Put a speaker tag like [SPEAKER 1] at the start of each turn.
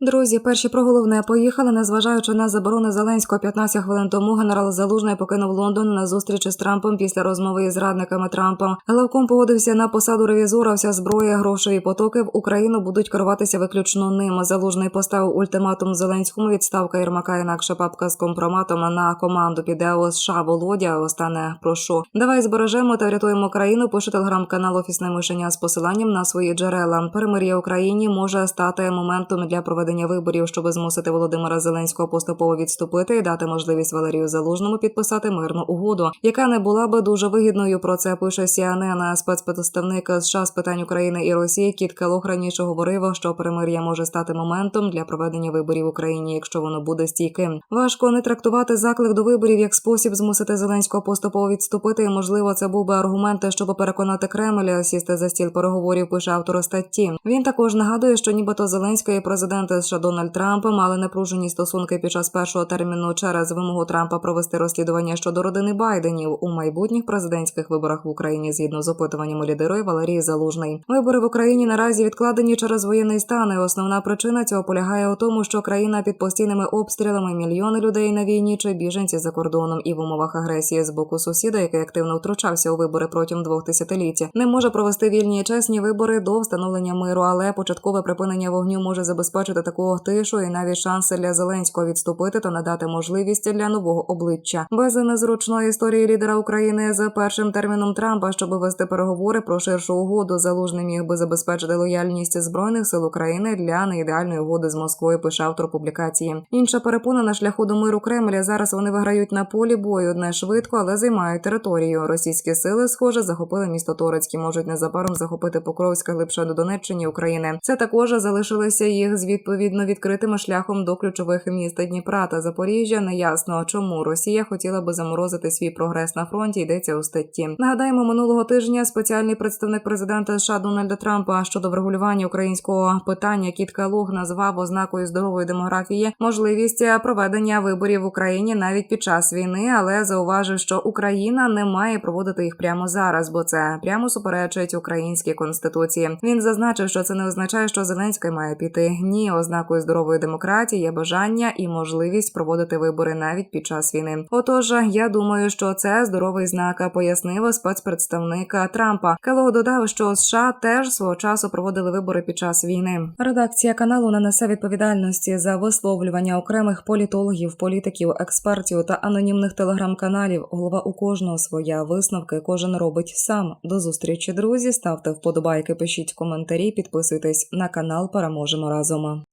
[SPEAKER 1] Друзі, перші про головне поїхали, незважаючи на заборони Зеленського 15 хвилин тому. Генерал Залужний покинув Лондон на зустрічі з Трампом після розмови із радниками Трампа. Главком погодився на посаду ревізора. Вся зброя, грошові потоки в Україну будуть керуватися виключно ним. Залужний поставив ультиматум Зеленському. Відставка Єрмака інакше папка з компроматом на команду піде у США. Володя. Остане прошу. Давай збережемо та врятуємо країну. Пише телеграм-канал Офісне мишення з посиланням на свої джерела. Перемир'я Україні може стати моментом для проведення виборів, щоб змусити Володимира Зеленського поступово відступити і дати можливість Валерію Залужному підписати мирну угоду, яка не була би дуже вигідною. Про це пише CNN. спецпредставник США з питань України і Росії. Кіт Келох раніше говорив, що перемир'я може стати моментом для проведення виборів в Україні, якщо воно буде стійким. Важко не трактувати заклик до виборів як спосіб змусити Зеленського поступово відступити. І можливо, це був би аргумент, щоб переконати Кремль сісти за стіл переговорів. Пише автор статті. Він також нагадує, що нібито Зеленський і президент США Дональд Трамп мали напружені стосунки під час першого терміну через вимогу Трампа провести розслідування щодо родини Байденів у майбутніх президентських виборах в Україні згідно з опитуваннями лідерої Валерії Залужний. Вибори в Україні наразі відкладені через воєнний стан. і Основна причина цього полягає у тому, що країна під постійними обстрілами мільйони людей на війні чи біженці за кордоном і в умовах агресії з боку сусіда, який активно втручався у вибори протягом двох десятиліть, не може провести вільні і чесні вибори до встановлення миру, але початкове припинення вогню може забезпечити таку тишу і навіть шанси для Зеленського відступити та надати можливість для нового обличчя. Без незручної історії лідера України за першим терміном Трампа, щоб вести переговори про ширшу угоду, залужний міг би забезпечити лояльність збройних сил України для неідеальної угоди з Москвою. Пише автор публікації. Інша перепона на шляху до миру Кремля. Зараз вони виграють на полі бою не швидко, але займають територію. Російські сили, схоже, захопили місто Торецьк і можуть незабаром захопити Покровське глибше до Донеччини України. Це також залишилося їх з відповідно відкритим шляхом до ключових міст Дніпра та Запоріжжя. Неясно, чому Росія хотіла би заморозити свій прогрес на фронті. Йдеться у статті. Нагадаємо, минулого тижня спеціальний представник президента США Дональда Трампа щодо врегулювання українського питання Кіт Калуг назвав ознакою здорової демографії можливість проведення виборів в Україні навіть під час війни, але зауважив, що Україна не має проводити їх прямо зараз, бо це прямо суперечить українській конституції. Він зазначив, що це не означає, що Зеленський має піти. Ні, ознакою здорової демократії є бажання і можливість проводити вибори навіть під час війни. Отож, я думаю, що це здоровий знак, пояснив спецпредставник Трампа. Келлог додав, що США теж свого часу проводили вибори під час війни. Редакція каналу не несе відповідальності за висловлювання окремих політологів, політиків, експертів та анонімних телеграм-каналів. Голова у кожного своя висновки. Кожен робить сам. До зустрічі, друзі. Ставте вподобайки, пишіть коментарі, підписуйтесь на канал. Переможемо разом.